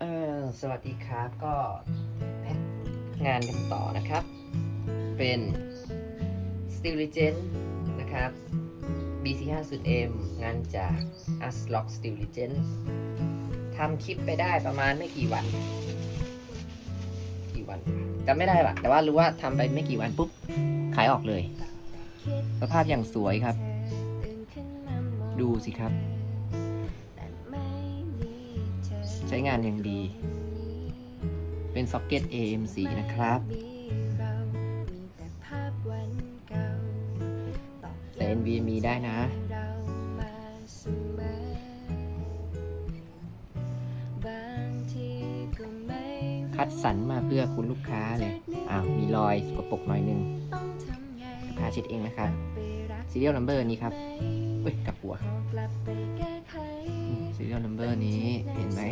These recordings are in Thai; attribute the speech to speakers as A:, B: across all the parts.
A: เออสวัสดีครับก็แพ็คงานกันต่อนะครับ เป็น Steel Legend นะครับ BC 5 0 M งานจาก Aslock Steel Legend ทำคลิปไปได้ประมาณไม่กี่วัน กี่วันจำไม่ได้ว่ะแต่ว่ารู้ว่าทำไปไม่กี่วันปุ๊บ ขายออกเลย สภาพอย่างสวยครับ ดูสิครับ ใช้งานอย่างดี เป็นซ็อกเก็ต AMC นะครับ แต่ NVMe ได้นะ คัดสรรมาเพื่อคุณลูกค้าเลย อ้าว มีรอยสกปรกหน่อยนึงลูกค้าเช็ดเองนะคะ serial number นี้ครับเฮ้ยกับหัว serial number นี้เห็นไหม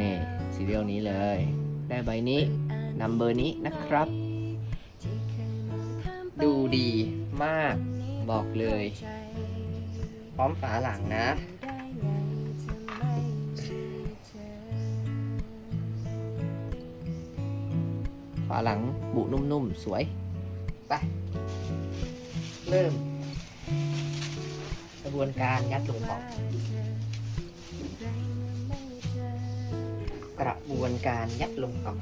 A: นี่ serial นี้เลย ได้ใบนี้ number นี้นะครับ ดูดีมากบอกเลย พร้อมฝาหลังนะฝาหลังบุนุ่มๆ สวย ไป เริ่ม กระบวนการยัดลงกล่อง กระบวนการยัดลงกล่อง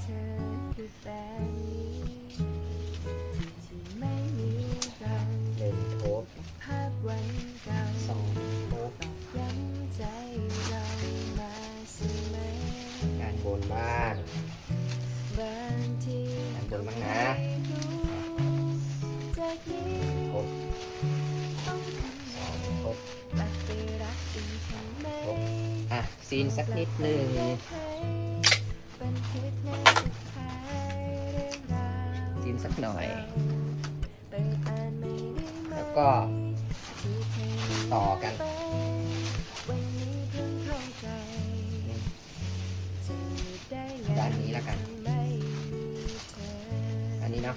A: ซีนสักนิดหนึ่งซีนสักหน่อย แล้วก็ต่อกันด้านนี้แล้วกัน อันนี้เนาะ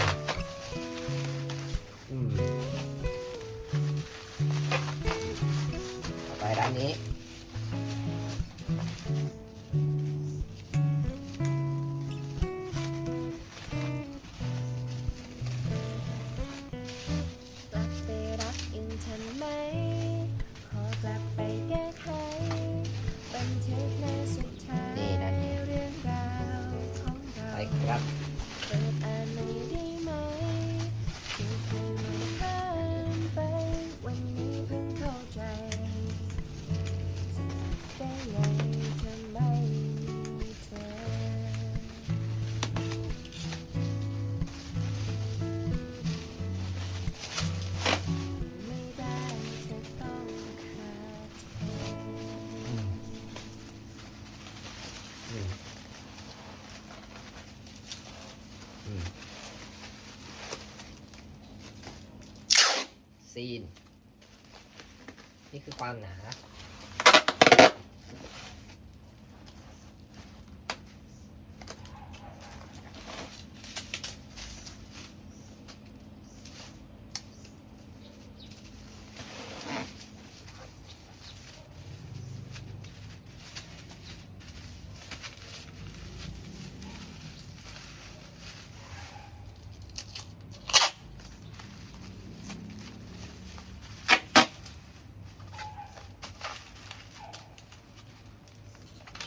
A: ซีน นี่คือความหนา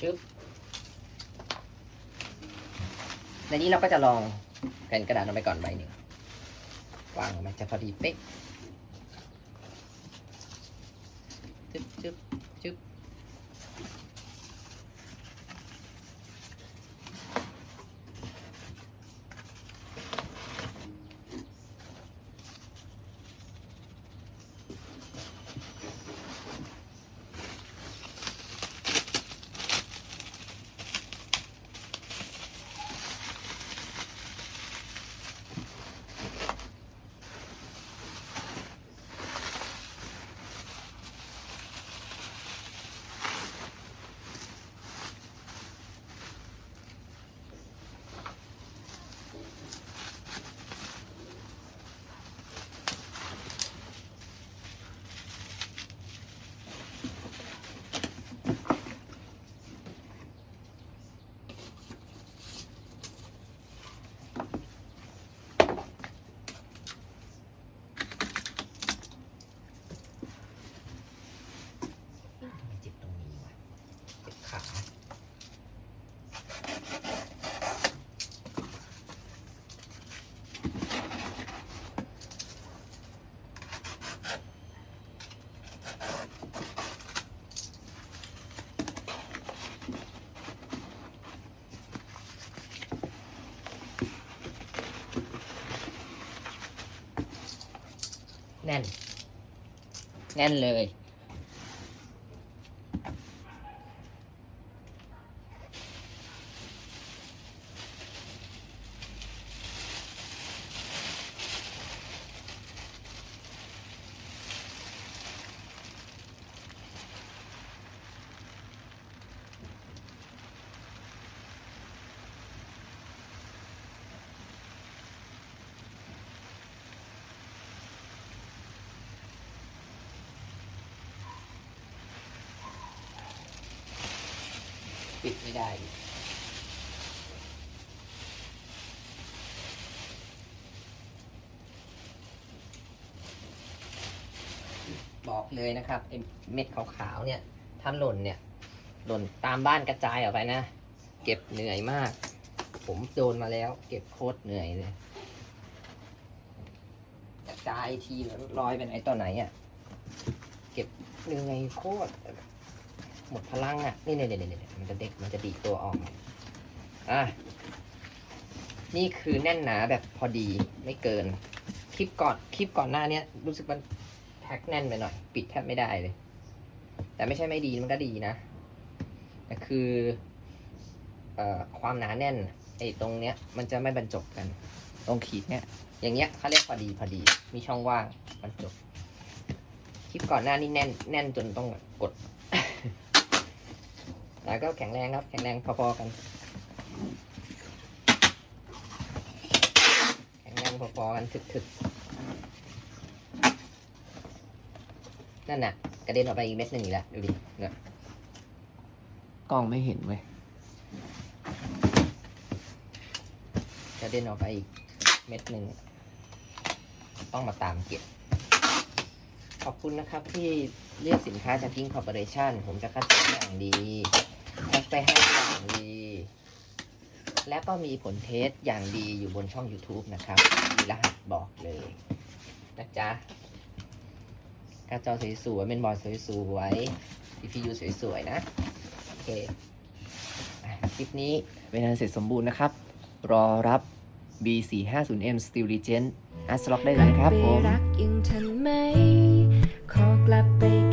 A: ชึบในนี้เราก็จะลองแผ่นกระดาษลงไปก่อนใบหนึ่งวางมันจะพอดีเป๊ะจึ๊บจึ๊บจึ๊บ
B: แน่น แน่นเลย ปิดไม่ได้ บอกเลยนะครับไอ้เม็ดขาวๆเนี่ยถ้าหล่นเนี่ยหล่นตามบ้านกระจายออกไปนะ เก็บเหนื่อยมาก ผมโดนมาแล้ว เก็บโคตรเหนื่อยเลยกระจายทีแล้วลอยไปไหนต่อไหนอะ เก็บเหนื่อยโคตร หมดพลังอะ นี่นี่นี่นี่มันจะเด็กมันจะดีตัวออกอะนี่คือแน่นหนาแบบพอดีไม่เกิน คลิปก่อนคลิปก่อนหน้าเนี้ย รู้สึกมันแพ็คแน่นไปหน่อย ปิดแทบไม่ได้เลย แต่ไม่ใช่ไม่ดีมันก็ดีนะแต่คือเอ่อความหนาแน่นไอ้ตรงเนี้ย มันจะไม่บรรจบกัน ตรงขีดเนี้ยอย่างเงี้ยเขาเรียกพอดีพอดี มีช่องว่างบรรจบ คลิปก่อนหน้านี่แน่นแน่นจนต้องกด แต่ก็แข็งแรงครับ แข็งแรงพอๆกัน แข็งแรงพอๆกันถึกๆนั่นน่ะ กระเด็นออกไปอีกเม็ดหนึ่งอีกแล้วดูดิเนี่ยกล้องไม่เห็นเว้ยกระเด็นออกไปอีกเม็ดหนึ่งต้องมาตามเก็บขอบคุณนะครับที่เลือกสินค้าจาก King Corporation ผมจะคัดสรรอย่างดีแพ็ค ไปให้อย่างดี และก็มีผลเทสอย่างดีอยู่บนช่อง YouTube นะครับ มีรหัสบอกเลยนะจ๊ะกระจอสวยๆเป็นบอร์ดสวยๆ CPU สวยๆ นะ โอเคคลิปนี้เป็นอันเสร็จสมบูรณ์นะครับ รอรับ B450M Steel Legend อัสล็อกได้เลยนะครับผม
A: รักยังทันไหม ขอกลับไป